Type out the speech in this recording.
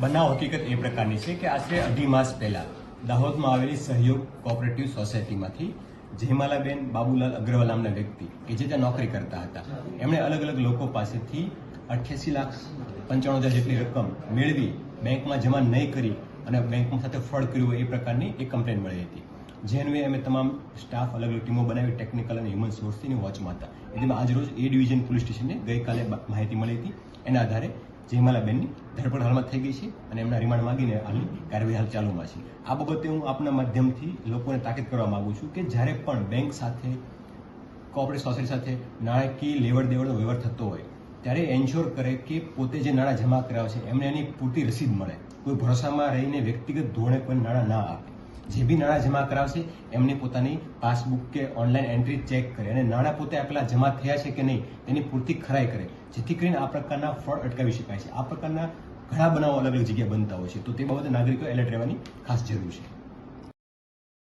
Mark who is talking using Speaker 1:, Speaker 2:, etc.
Speaker 1: બનાવ હકીકત એ પ્રકારની છે કે આશરે અઢી માસ પહેલા દાહોદમાં આવેલી સહયોગ કોઓપરેટિવ સોસાયટીમાંથી જયમાલાબેન બાબુલાલ અગ્રવાલ નામના વ્યક્તિ કે જે ત્યાં નોકરી કરતા હતા, એમણે અલગ અલગ લોકો પાસેથી અઠ્યાસી લાખ પંચાણું હજાર જેટલી રકમ મેળવી બેંકમાં જમા નહીં કરી અને બેંકમાં સાથે ફ્રોડ કર્યું હોય એ પ્રકારની એક કમ્પ્લેન મળી હતી. જે અન્વયે અમે તમામ સ્ટાફ, અલગ અલગ ટીમો બનાવી ટેકનિકલ અને હ્યુમન સોર્સથી વોચમાં હતા. એટલે આજરોજ એ ડિવિઝન પોલીસ સ્ટેશનને ગઈકાલે માહિતી મળી હતી. એના આધારે જયમાલાબેનની ધરપકડ હાલમાં થઈ ગઈ છે અને એમના રિમાન્ડ માંગીને હાલની કાર્યવાહી હાલ ચાલુમાં છે. આ બાબતે હું આપના માધ્યમથી લોકોને તાકીદ કરવા માગું છું કે જ્યારે પણ બેંક સાથે, કોઓપરેટિવ સોસાયટી સાથે નાણાકીય લેવડ દેવડનો વ્યવહાર થતો હોય, ત્યારે એન્શ્યોર કરે કે પોતે જે નાણાં જમા કરાવે છે એમને એની પૂરતી રસીદ મળે. કોઈ ભરોસામાં રહીને વ્યક્તિગત ધોરણે કોઈ નાણાં ના આપે. જે બી નાણાં જમા કરાવશે, એમને પોતાની પાસબુક કે ઓનલાઈન એન્ટ્રી ચેક કરે અને નાણાં પોતે આપેલા જમા થયા છે કે નહીં, તેની પૂરતી ખરાઈ કરે. જેથી કરીને આ પ્રકારના ફ્રોડ અટકાવી શકાય છે. આ પ્રકારના ઘણા બનાવો અલગ અલગ જગ્યાએ બનતા હોય છે. તો તે બાબતે નાગરિકો એલર્ટ રહેવાની ખાસ જરૂર છે.